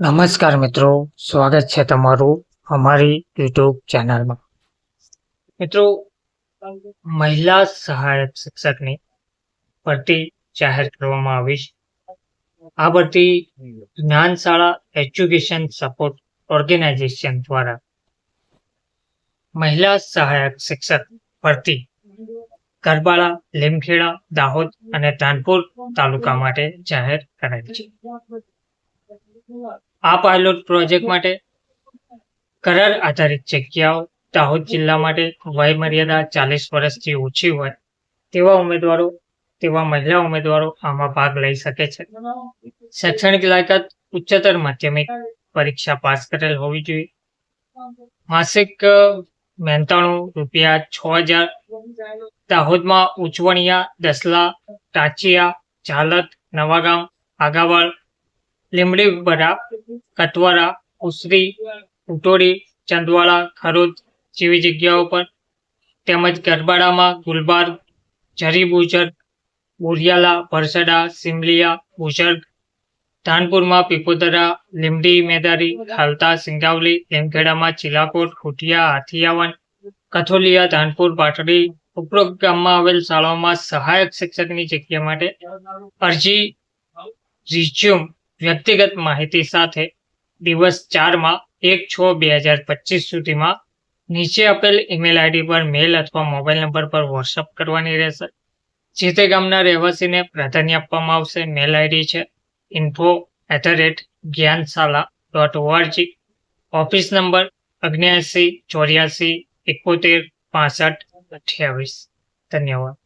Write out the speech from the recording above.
નમસ્કાર મિત્રો, સ્વાગત છે તમારું અમારી યુટ્યુબ ચેનલમાં. મિત્રો, મહિલા સહાયક શિક્ષકની ભરતી જાહેર કરવામાં આવી છે. આ ભરતી જ્ઞાનશાળા એજ્યુકેશન સપોર્ટ ઓર્ગેનાઇઝેશન દ્વારા મહિલા સહાયક શિક્ષક ભરતી ગરબાડા લીમખેડા, દાહોદ અને ધાનપુર તાલુકા માટે જાહેર કરાઈ છે. આ પાયલોટ પ્રોજેક્ટ માટે કરાર આધારિત જગ્યાઓ દાહોદ જિલ્લા માટે વય મર્યાદા ચાલીસ વર્ષથી ઓછી હોય તેવા ઉમેદવારો, તેવા મહિલા ઉમેદવારો આમાં ભાગ લઈ શકે છે. શૈક્ષણિક લાયકાત ઉચ્ચતર માધ્યમિક પરીક્ષા પાસ કરેલ હોવી જોઈએ. માસિક મહેનતાણું રૂપિયા છ હજાર. દાહોદમાં ઉચવણિયા દસલા ટાંચિયા ઝાલત, નવાગામ આગાવાડ લીમડી બરા, કતવારા, ઉસરી ઉટોડી ચંદવાળા, ખરોદ જેવી જગ્યાઓ પર તેમજ ગરબાડામાં ગુલબાર્ગ ઝરીબુજર્ગ બુજર બોરિયાલા, ભરસડા, સિમલિયા, બુજર્ગ, ધાનપુરમાં પીપોદરા લીમડી મેદારી ખાલતા સિંગાવલી લીમખેડામાં ચિલાકોટ, ખુટિયા, હાથિયાવન, કથોલિયા, ધાનપુર, પાટડી, ઉપરોક્ત ગામમાં આવેલ શાળાઓમાં સહાયક શિક્ષકની જગ્યા માટે અરજી, રિઝ્યુમ વ્યક્તિગત માહિતી સાથે દિવસ ચારમાં એક છ બે હજાર પચીસ સુધીમાં નીચે આપેલ ઈમેલ આઈડી પર મેલ અથવા મોબાઈલ નંબર પર વોટ્સઅપ કરવાની રહેશે. જે તે ગામના રહેવાસીને પ્રાધાન્ય આપવામાં આવશે. મેલ આઈડી છે info at the rate Gyanshala dot ORG office number અગ્નેયાસી ચોર્યાસી, એકોતેર, પાસઠ, અઠ્યાવીસ. ધન્યવાદ.